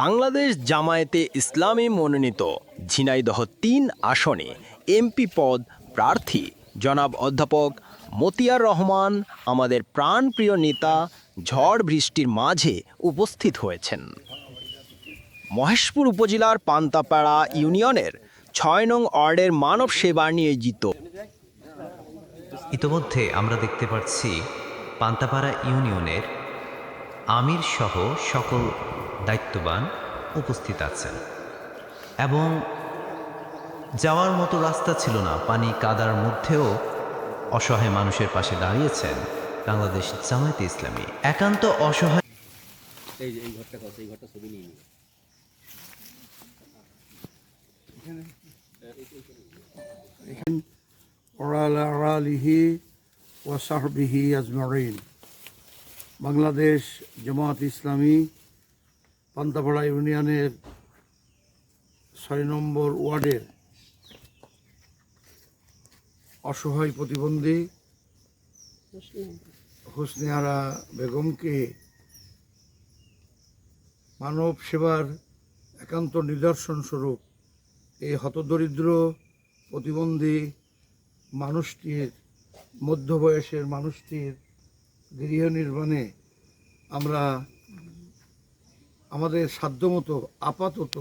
বাংলাদেশ জামায়াতে ইসলামী মনোনীত ঝিনাইদহ তিন আসনে এমপি পদ প্রার্থী। জনাব অধ্যাপক মতিয়ার রহমান আমাদের প্রাণপ্রিয় নেতা ঝড় বৃষ্টির মাঝে উপস্থিত হয়েছেন। মহেশপুর উপজেলার পান্তাপাড়া ইউনিয়নের ছয় নং ওয়ার্ডের মানব সেবা নিয়োজিত ইতোমধ্যে আমরা দেখতে পাচ্ছি পান্তাপাড়া ইউনিয়নের আমির সহ সকল দায়িত্ববান উপস্থিত আছেন এবং যাওয়ার মতো রাস্তা ছিল না পানি কাদার মধ্যেও অসহায় মানুষের পাশে দাঁড়িয়েছেন বাংলাদেশ জামায়াতে ইসলামী একান্ত অসহায় এই যে এই ঘরটা কথা এই ঘরটা ছবি নিয়ে নিবে وعلى آله وصحبه أجمعين বাংলাদেশ জামাত ইসলামী পান্তাপাড়া ইউনিয়নের ছয় নম্বর ওয়ার্ডের অসহায় প্রতিবন্ধী হোসনেহারা বেগমকে মানব সেবার একান্ত নিদর্শন স্বরূপ এই হতদরিদ্র প্রতিবন্ধী মানুষটির, মধ্যবয়সের মানুষটির গৃহ নির্মাণে আমরা আমাদের সাধ্যমতো আপাতত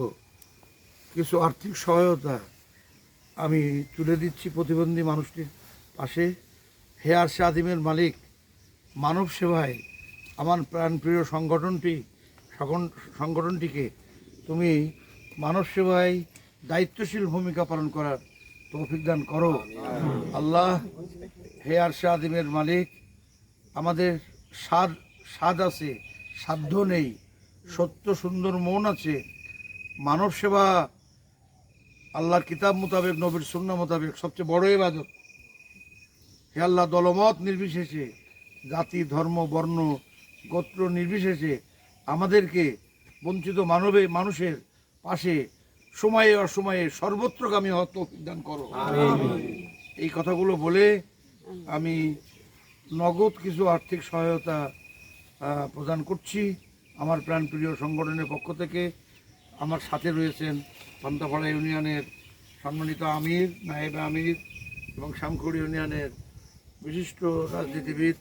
কিছু আর্থিক সহায়তা আমি তুলে দিচ্ছি প্রতিবন্ধী মানুষটির পাশে। হেয়ার আর আদিমের মালিক মানব সেবায় আমার প্রাণপ্রিয় সংগঠনটি সংগঠনটিকে তুমি মানব সেবায় দায়িত্বশীল ভূমিকা পালন করার তৌফিক দান করো। আল্লাহ হেয়ার আর আদিমের মালিক আমাদের স্বাদ স্বাদ আছে সাধ্য নেই সত্য সুন্দর মন আছে। মানব সেবা আল্লাহর কিতাব মোতাবেক নবীর সুন্না মোতাবেক সবচেয়ে বড় ইবাদত। হে আল্লাহ দলমত নির্বিশেষে জাতি ধর্ম বর্ণ গোত্র নির্বিশেষে আমাদেরকে বঞ্চিত মানবে মানুষের পাশে সময়ে অসময়ে সর্বত্রগামী হওয়ার তৌফিক দান করো। এই কথাগুলো বলে আমি নগদ কিছু আর্থিক সহায়তা প্রদান করছি আমার প্রাণপ্রিয় সংগঠনের পক্ষ থেকে। আমার সাথে রয়েছেন পান্তাপাড়া ইউনিয়নের সম্মানিত আমির, নায়েব আমির এবং শামখুড়ি ইউনিয়নের বিশিষ্ট রাজনীতিবিদ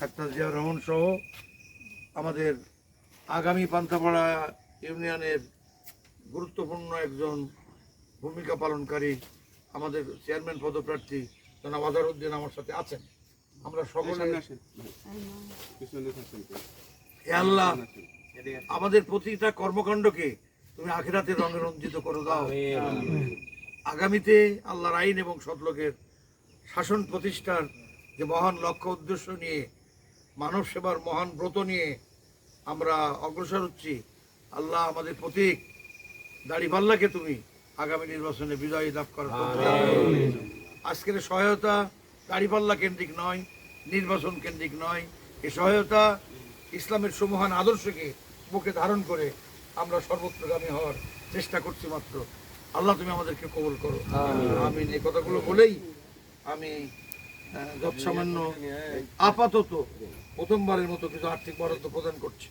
ডাক্তার জিয়া রহমান সহ আমাদের আগামী পান্তাপাড়া ইউনিয়নের গুরুত্বপূর্ণ একজন ভূমিকা পালনকারী আমাদের চেয়ারম্যান পদপ্রার্থী জনাব আজারউদ্দিন আমার সাথে আছেন। আমরা সকলে আল্লাহ আমাদের প্রতিটা কর্মকাণ্ডকে তুমি আখেরাতে রঙে রঞ্জিত করে দাও। আগামীতে আল্লাহর আইন এবং সৎলোকের শাসন প্রতিষ্ঠার যে মহান লক্ষ্য উদ্দেশ্য নিয়ে মানব সেবার মহান ব্রত নিয়ে আমরা অগ্রসর হচ্ছি আল্লাহ আমাদের প্রতীক দাড়িপাল্লাকে তুমি আগামী নির্বাচনে বিজয়ী লাভ করার আজকের সহায়তা দাড়িপাল্লা কেন্দ্রিক নয় নির্বাচন কেন্দ্রিক নয়। এ সহায়তা ইসলামের সমহান আদর্শকে বুকে ধারণ করে আমরা সর্বত্রগামী হওয়ার চেষ্টা করছি মাত্র। আল্লাহ তুমি আমাদেরকে কবল করো। আমি এই কথাগুলো বলেই আমি যৎসামান্য আপাতত প্রথমবারের মতো কিছু আর্থিক বরাদ্দ প্রদান করছি।